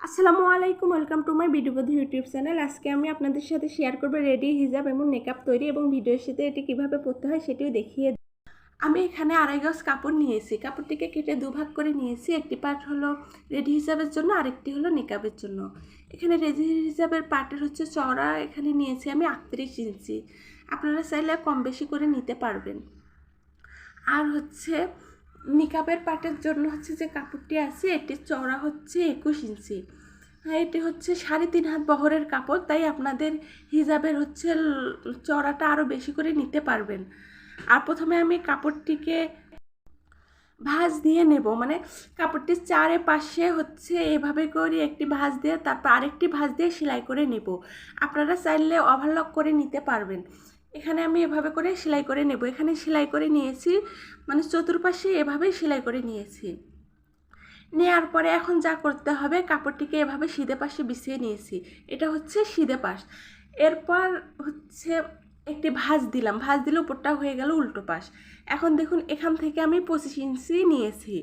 আসসালামু আলাইকুম welcome to my ভিডিওবধু ইউটিউব চ্যানেল আজকে আমি আপনাদের সাথে শেয়ার করব রেডি হিজাব এবং মেকআপ তৈরি এবং ভিডিওর সাথে এটি কীভাবে পড়তে হয় সেটিও দেখিয়ে। আমি এখানে আড়াই গজ কাপড় নিয়েছি। কাপড়টিকে কেটে দুভাগ করে নিয়েছি। একটি পার্ট হলো রেডি হিসাবের জন্য, আরেকটি হলো মেকআপের জন্য। এখানে রেডি হিসাবের পার্টের হচ্ছে চওড়া এখানে নিয়েছি আমি আটত্রিশ ইঞ্চি। আপনারা চাইলে কম বেশি করে নিতে পারবেন। আর হচ্ছে নিকাবের পাটের জন্য হচ্ছে যে কাপড়টি আছে, এটির চওড়া হচ্ছে একুশ ইঞ্চি। আর এটি হচ্ছে সাড়ে তিন হাত বহরের কাপড়, তাই আপনাদের হিজাবের হচ্ছে চওড়াটা আরও বেশি করে নিতে পারবেন। আর প্রথমে আমি কাপড়টিকে ভাঁজ দিয়ে নেব মানে কাপড়টির চারে পাশে হচ্ছে এভাবে করে একটি ভাঁজ দিয়ে, তারপর আরেকটি ভাঁজ দিয়ে সেলাই করে নেব। আপনারা চাইলে ওভারলক করে নিতে পারবেন। এখানে আমি এভাবে করে সেলাই করে নেব। এখানে সেলাই করে নিয়েছি মানে চতুর্পাশে এভাবেই সেলাই করে নিয়েছি। নেওয়ার পরে এখন যা করতে হবে, কাপড়টিকে এভাবে সিধে পাশে বিছিয়ে নিয়েছি। এটা হচ্ছে সিধে পাশ। এরপর হচ্ছে একটি ভাঁজ দিলাম। ভাঁজ দিলে উপরটা হয়ে গেল উল্টো পাশ। এখন দেখুন, এখান থেকে আমি পঁচিশ ইঞ্চি নিয়েছি।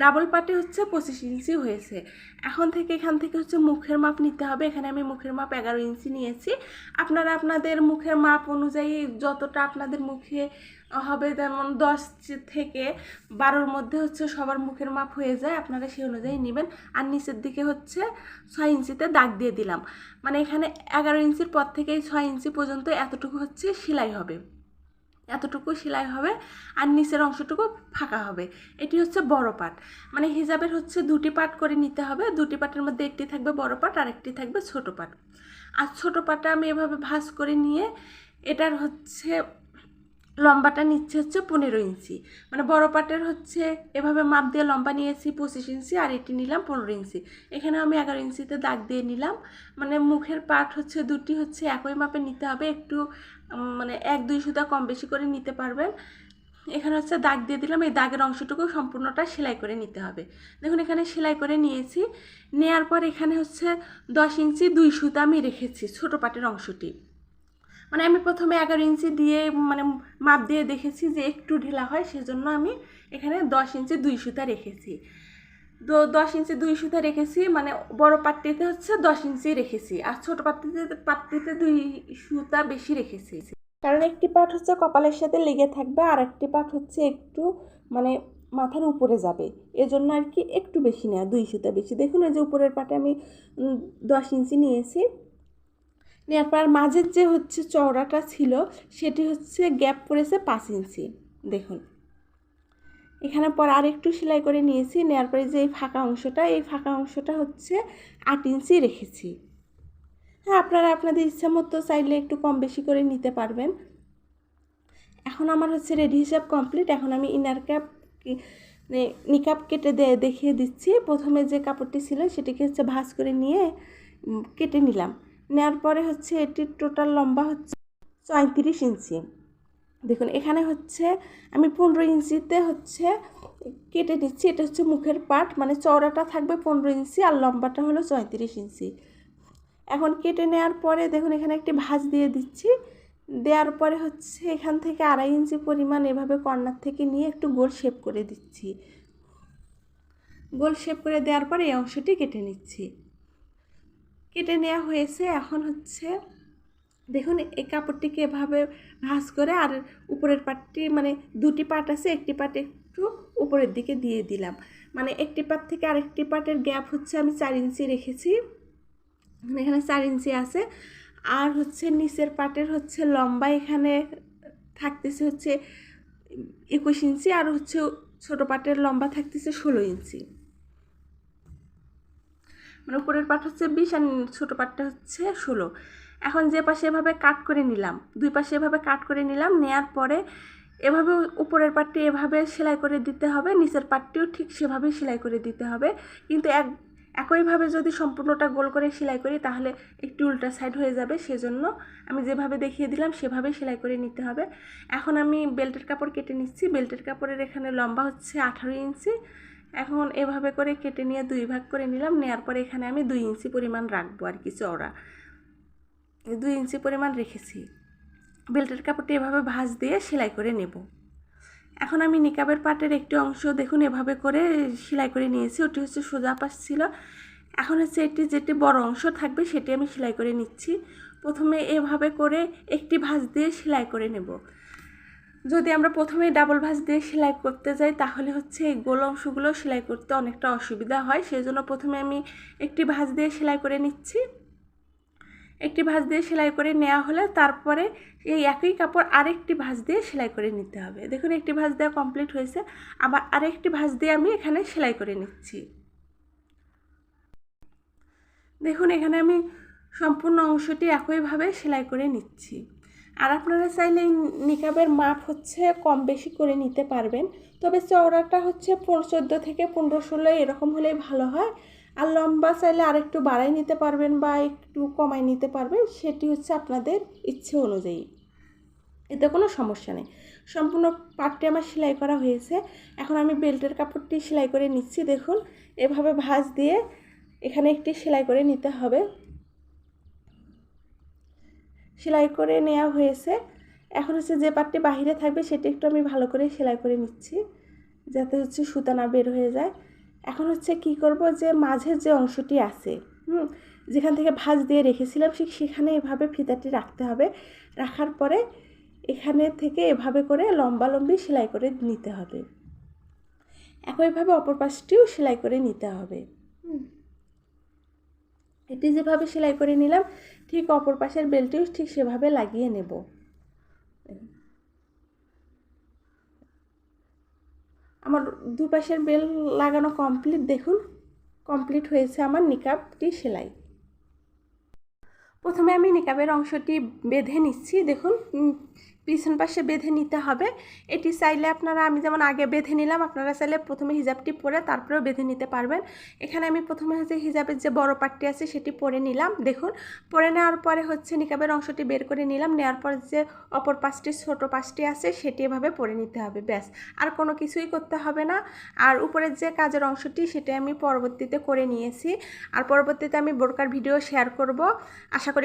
ডাবল পাটে হচ্ছে পঁচিশ ইঞ্চি হয়েছে। এখন থেকে এখান থেকে হচ্ছে মুখের মাপ নিতে হবে। এখানে আমি মুখের মাপ এগারো ইঞ্চি নিয়েছি। আপনারা আপনাদের মুখের মাপ অনুযায়ী যতটা আপনাদের মুখে হবে যেমন দশ থেকে বারোর মধ্যে হচ্ছে সবার মুখের মাপ হয়ে যায়, আপনারা সেই অনুযায়ী নেবেন। আর নিচের দিকে হচ্ছে ছয় ইঞ্চিতে দাগ দিয়ে দিলাম। মানে এখানে এগারো ইঞ্চির পর থেকে ছয় ইঞ্চি পর্যন্ত এতটুকু হচ্ছে সেলাই হবে। এতটুকু সেলাই হবে আর নিচের অংশটুকু ফাঁকা হবে। এটি হচ্ছে বড় পাট। মানে হিজাবের হচ্ছে দুটি পাট করে নিতে হবে। দুটি পাটের মধ্যে একটি থাকবে বড় পাট আর একটি থাকবে ছোট পাট। আর ছোট পাটটা আমি এভাবে ভাঁজ করে নিয়ে এটার হচ্ছে লম্বাটা নিচ্ছে হচ্ছে পনেরো ইঞ্চি। মানে বড় পাটের হচ্ছে এভাবে মাপ দিয়ে লম্বা নিয়েছি পঁচিশ ইঞ্চি, আর এটি নিলাম পনেরো ইঞ্চি। এখানে আমি এগারো ইঞ্চিতে দাগ দিয়ে নিলাম। মানে মুখের পাট হচ্ছে দুটি হচ্ছে একই মাপে নিতে হবে, একটু মানে এক দুই সুতা কম বেশি করে নিতে পারবেন। এখানে হচ্ছে দাগ দিয়ে দিলাম, এই দাগের অংশটুকু সম্পূর্ণটা সেলাই করে নিতে হবে। দেখুন, এখানে সেলাই করে নিয়েছি। নেয়ার পর এখানে হচ্ছে দশ ইঞ্চি দুই সুতা আমি রেখেছি ছোটো পাটের অংশটি। মানে আমি প্রথমে এগারো ইঞ্চি দিয়ে মানে মাপ দিয়ে দেখেছি যে একটু ঢিলা হয়, সেজন্য আমি এখানে দশ ইঞ্চি দুই সুতা রেখেছি। তো দশ ইঞ্চি দুই সুতা রেখেছি মানে বড় পাটটিতে হচ্ছে দশ ইঞ্চি রেখেছি, আর ছোট পাটটিতে পাটটিতে দুই সুতা বেশি রেখেছি। কারণ একটি পাট হচ্ছে কপালের সাথে লেগে থাকবে, আর একটি পাট হচ্ছে একটু মানে মাথার উপরে যাবে। এজন্য আর কি একটু বেশি নেওয়া দুই সুতা বেশি। দেখুন, এই যে উপরের পাটে আমি দশ ইঞ্চি নিয়েছি। নেওয়ার পর মাঝের যে হচ্ছে চওড়াটা ছিল, সেটি হচ্ছে গ্যাপ পড়েছে পাঁচ ইঞ্চি। দেখুন। এখানে পর আর একটু সেলাই করে নিয়েছি নেওয়ার পরে যে এই ফাঁকা অংশটা, এই ফাঁকা অংশটা হচ্ছে আট ইঞ্চি রেখেছি। হ্যাঁ আপনারা আপনাদের ইচ্ছা মতো চাইলে একটু কম বেশি করে নিতে পারবেন। এখন আমার হচ্ছে রেডি হিসাব কমপ্লিট। এখন আমি ইনার ক্যাপ নিকাপ কেটে দেখিয়ে দিচ্ছি। প্রথমে যে কাপড়টি ছিল, সেটিকে হচ্ছে ভাঁজ করে নিয়ে কেটে নিলাম। নেওয়ার পরে হচ্ছে এটির টোটাল লম্বা হচ্ছে পঁয়ত্রিশ ইঞ্চি। দেখুন, এখানে হচ্ছে আমি পনেরো ইঞ্চিতে হচ্ছে কেটে নিচ্ছি এটা হচ্ছে মুখের পাট মানে চওড়াটা থাকবে পনেরো ইঞ্চি আর লম্বাটা হলো পঁয়ত্রিশ ইঞ্চি। এখন কেটে নেওয়ার পরে দেখুন, এখানে একটি ভাঁজ দিয়ে দিচ্ছি। দেওয়ার পরে হচ্ছে এখান থেকে আড়াই ইঞ্চি পরিমাণ এভাবে কর্নার থেকে নিয়ে একটু গোল শেপ করে দিচ্ছি। গোল শেপ করে দেওয়ার পরে এই অংশটি কেটে নিচ্ছি। কেটে নেওয়া হয়েছে। এখন হচ্ছে দেখুন, এই কাপড়টিকে এভাবে ভাঁজ করে আর উপরের পাটটি মানে দুটি পাট আছে, একটি পাট একটু উপরের দিকে দিয়ে দিলাম। মানে একটি পাট থেকে আরেকটি পাটের গ্যাপ হচ্ছে আমি চার ইঞ্চি রেখেছি। এখানে চার ইঞ্চি আছে। আর হচ্ছে নিচের পাটের হচ্ছে লম্বা এখানে থাকতেছে হচ্ছে একুশ ইঞ্চি, আর হচ্ছে ছোটো পাটের লম্বা থাকতেছে ষোলো ইঞ্চি। মানে উপরের পাট হচ্ছে বিশ আর ছোটো পাটটা হচ্ছে ষোলো। এখন যে পাশে এভাবে কাট করে নিলাম, দুই পাশে এভাবে কাট করে নিলাম, নেয়ার পরে এভাবে উপরের পাটটি এভাবে সেলাই করে দিতে হবে, নিচের পাটটিও ঠিক সেভাবেই সেলাই করে দিতে হবে। কিন্তু এক, একইভাবে যদি সম্পূর্ণটা গোল করে সেলাই করি তাহলে একটু উল্টা সাইড হয়ে যাবে, সেজন্য আমি যেভাবে দেখিয়ে দিলাম সেভাবেই সেলাই করে নিতে হবে। এখন আমি বেল্টের কাপড় কেটে নিচ্ছি। বেল্টের কাপড়ের এখানে লম্বা হচ্ছে আঠারো ইঞ্চি। এখন এভাবে করে কেটে নিয়ে দুই ভাগ করে নিলাম নেওয়ার পরে এখানে আমি দুই ইঞ্চি পরিমাণ রাখব আর কি চওড়া। দুই ইঞ্চি পরিমাণ রেখেছি। বেল্টের কাপড়টি এভাবে ভাঁজ দিয়ে সেলাই করে নেব। এখন আমি নিকাবের পাটের একটি অংশ দেখুন, এভাবে করে সেলাই করে নিয়েছি, ওটি হচ্ছে সোজা পাশ ছিল। এখন হচ্ছে এটি যেটি বড় অংশ থাকবে, সেটি আমি সেলাই করে নিচ্ছি। প্রথমে এভাবে করে একটি ভাঁজ দিয়ে সেলাই করে নেব। যদি আমরা প্রথমে ডাবল ভাঁজ দিয়ে সেলাই করতে যাই, তাহলে হচ্ছে এই গোল অংশগুলো সেলাই করতে অনেকটা অসুবিধা হয়। সেই জন্য প্রথমে আমি একটি ভাঁজ দিয়ে সেলাই করে নিচ্ছি। একটি ভাঁজ দিয়ে সেলাই করে নেওয়া হলে তারপরে এই একই কাপড় আরেকটি ভাঁজ দিয়ে সেলাই করে নিতে হবে। দেখুন, একটি ভাঁজ দেওয়া কমপ্লিট হয়েছে। আবার আরেকটি ভাঁজ দিয়ে আমি এখানে সেলাই করে নিচ্ছি। দেখুন, এখানে আমি সম্পূর্ণ অংশটি একইভাবে সেলাই করে নিচ্ছি। আর আপনারা চাইলে নিকাবের মাপ হচ্ছে কম বেশি করে নিতে পারবেন। তবে চওড়াটা হচ্ছে চোদ্দ থেকে পনেরো ষোলো, এরকম হলেই ভালো হয়। আর লম্বা চাইলে আর একটু বাড়াই নিতে পারবেন বা একটু কমাই নিতে পারবেন, সেটি হচ্ছে আপনাদের ইচ্ছে অনুযায়ী। এতে কোনো সমস্যা নেই। সম্পূর্ণ পাটটি আমার সেলাই করা হয়েছে। এখন আমি বেল্টের কাপড়টি সেলাই করে নিচ্ছি, দেখুন। এভাবে ভাঁজ দিয়ে এখানে একটি সেলাই করে নিতে হবে। সেলাই করে নেওয়া হয়েছে। এখন হচ্ছে যে পাটটি বাহিরে থাকবে সেটি একটু আমি ভালো করে সেলাই করে নিচ্ছি, যাতে হচ্ছে সুতা না বের হয়ে যায়। এখন হচ্ছে কি করব যে মাঝের যে অংশটি আছে, হুম, যেখান থেকে ভাঁজ দিয়ে রেখেছিলাম ঠিক সেখানে এভাবে ফিতাটি রাখতে হবে। রাখার পরে এখানে থেকে এভাবে করে লম্বা লম্বি সেলাই করে নিতে হবে। একইভাবে অপর পাশটিও সেলাই করে নিতে হবে। হুম। এটি যেভাবে সেলাই করে নিলাম, ঠিক অপর পাশের বেলটিও ঠিক সেভাবে লাগিয়ে নেব। আমার দুপাশের বেল লাগানো কমপ্লিট, দেখুন, কমপ্লিট হয়েছে আমার নিকাবটি সেলাই। প্রথমে আমি নিকাবের অংশটি বেঁধে নিচ্ছি, দেখুন পিছন পাশে বেঁধে নিতে হবে। এটি চাইলে আপনারা, আমি যেমন আগে বেঁধে নিলাম, আপনারা চাইলে প্রথমে হিজাবটি পরে তারপরেও বেঁধে নিতে পারবেন। এখানে আমি প্রথমে হচ্ছে হিজাবের যে বড় পাটটি আছে, সেটি পরে নিলাম। দেখুন, পরে নেওয়ার পরে হচ্ছে নিকাবের অংশটি বের করে নিলাম। নেওয়ার পর যে অপর পাশটি, ছোট পাশটি আছে, সেটি এভাবে পরে নিতে হবে, ব্যাস। আর কোনো কিছুই করতে হবে না। আর উপরের যে কাজের অংশটি, সেটি আমি পরবর্তীতে করে নিয়েছি। আর পরবর্তীতে আমি বোরকার ভিডিও শেয়ার করব। আশা করি